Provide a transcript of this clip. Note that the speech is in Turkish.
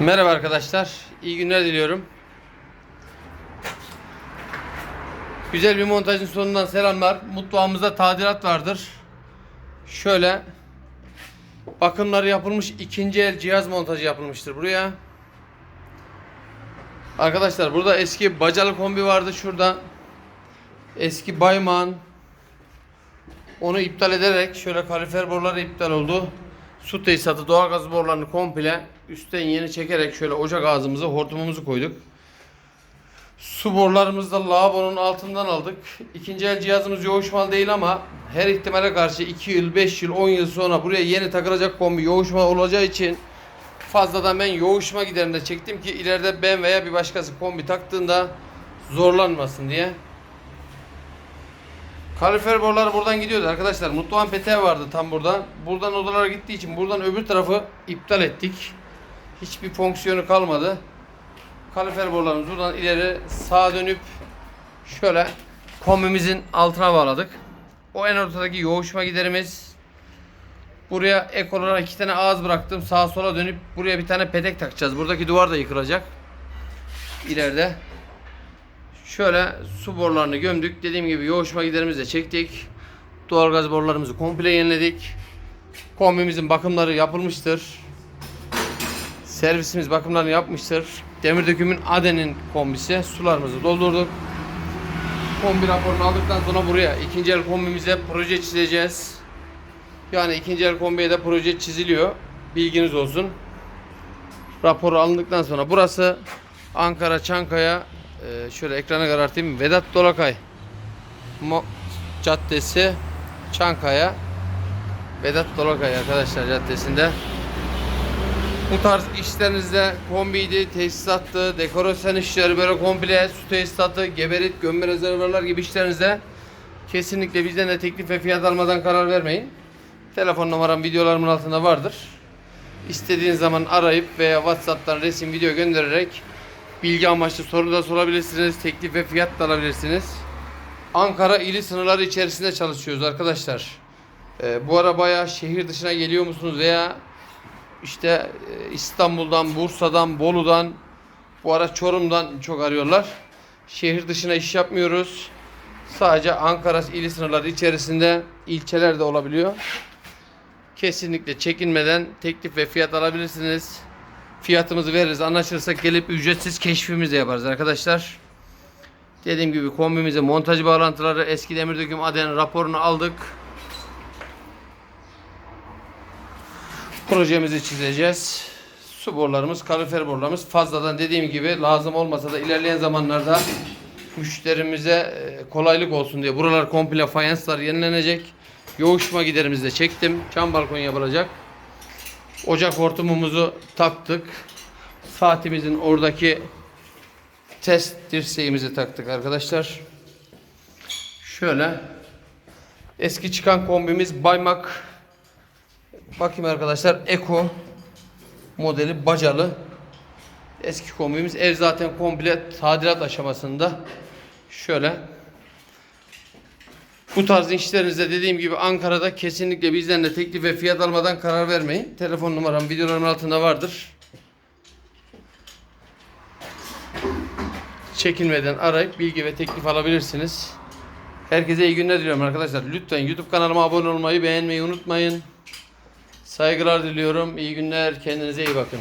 Merhaba arkadaşlar. İyi günler diliyorum. Güzel bir montajın sonundan selamlar. Mutfağımızda tadilat vardır. Şöyle bakımları yapılmış ikinci el cihaz montajı yapılmıştır buraya. Arkadaşlar burada eski bacalı kombi vardı şurada. Eski Bayman. Onu iptal ederek şöyle kalifer boruları iptal oldu. Su tesisatı doğalgaz borularını komple üstten yeni çekerek şöyle ocak ağzımıza hortumumuzu koyduk. Su borularımızı da lavabonun altından aldık. İkinci el cihazımız yoğuşmalı değil ama her ihtimale karşı 2 yıl, 5 yıl, 10 yıl sonra buraya yeni takılacak kombi yoğuşma olacağı için fazladan ben yoğuşma giderinde çektim ki ileride ben veya bir başkası kombi taktığında zorlanmasın diye. Kalifer boruları buradan gidiyordu arkadaşlar. Mutluhan peteği vardı tam buradan. Buradan odalara gittiği için buradan öbür tarafı iptal ettik. Hiçbir fonksiyonu kalmadı. Kalifer borularımızı buradan ileri sağa dönüp şöyle kombimizin altına bağladık. O en ortadaki yoğuşma giderimiz. Buraya ek olarak iki tane ağız bıraktım. Sağa sola dönüp buraya bir tane petek takacağız. Buradaki duvar da yıkılacak. İleride. Şöyle su borularını gömdük. Dediğim gibi yoğuşma giderimizi de çektik. Doğalgaz borularımızı komple yeniledik. Kombimizin bakımları yapılmıştır. Servisimiz bakımlarını yapmıştır. Demir dökümün Aden'in kombisi. Sularımızı doldurduk. Kombi raporunu aldıktan sonra buraya ikinci el kombimize proje çizeceğiz. Yani ikinci el kombiye de proje çiziliyor. Bilginiz olsun. Raporu alındıktan sonra burası Ankara Çankaya ee, şöyle ekrana karartayım. Vedat Dolakay Mo Caddesi Çankaya Vedat Dolakay arkadaşlar caddesinde. Bu tarz işlerinizde kombiydi, tesisattı, dekorasyon işleri böyle komple su tesisatı, geberit, gömme rezervuarlar gibi işlerinizde kesinlikle bizden de teklif ve fiyat almadan karar vermeyin. Telefon numaram videolarımın altında vardır. İstediğiniz zaman arayıp veya WhatsApp'tan resim video göndererek bilgi amaçlı soru da sorabilirsiniz. Teklif ve fiyat da alabilirsiniz. Ankara ili sınırları içerisinde çalışıyoruz arkadaşlar. Ee, bu ara bayağı şehir dışına geliyor musunuz veya işte e, İstanbul'dan, Bursa'dan, Bolu'dan, bu ara Çorum'dan çok arıyorlar. Şehir dışına iş yapmıyoruz. Sadece Ankara ili sınırları içerisinde ilçeler de olabiliyor. Kesinlikle çekinmeden teklif ve fiyat alabilirsiniz. Fiyatımızı veririz. Anlaşırsak gelip ücretsiz keşfimizi yaparız arkadaşlar. Dediğim gibi kombimize montaj bağlantıları eski demir döküm aden raporunu aldık. Projemizi çizeceğiz. Su borularımız, kalifer borularımız fazladan dediğim gibi lazım olmasa da ilerleyen zamanlarda müşterimize e, kolaylık olsun diye buralar komple fayanslar yenilenecek. Yoğuşma giderimizi de çektim. Cam balkon yapılacak. Ocak hortumumuzu taktık. Saatimizin oradaki test dirseğimizi taktık arkadaşlar. Şöyle. Eski çıkan kombimiz Baymak. Bakayım arkadaşlar Eko modeli bacalı. Eski kombimiz. Ev zaten komple tadilat aşamasında. Şöyle bu tarz işlerinizde dediğim gibi Ankara'da kesinlikle bizden de teklif ve fiyat almadan karar vermeyin. Telefon numaram videolarımın altında vardır. Çekinmeden arayıp bilgi ve teklif alabilirsiniz. Herkese iyi günler diliyorum arkadaşlar. Lütfen YouTube kanalıma abone olmayı, beğenmeyi unutmayın. Saygılar diliyorum. İyi günler. Kendinize iyi bakın.